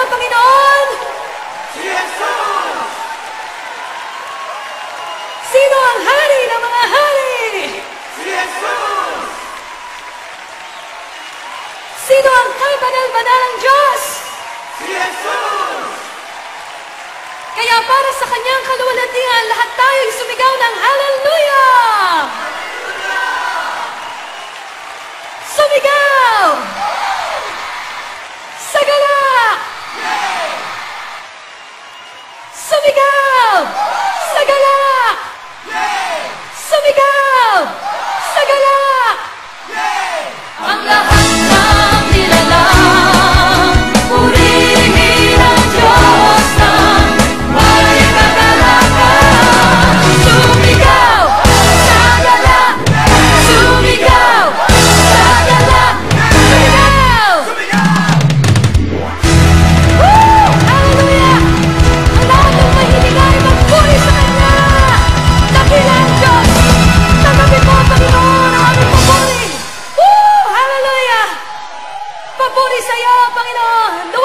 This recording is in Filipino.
mga Panginoon! Si Jesus! Sino ang hari ng mga hari? Si Jesus! Sino ang kabanal-banalang Diyos? Si Jesus! Kaya para sa kanyang kaluwalhatian, lahat tayo'y sumigaw ng Hallelujah! Sumigaw! Sagala! Sumigaw! Sagala! 방이나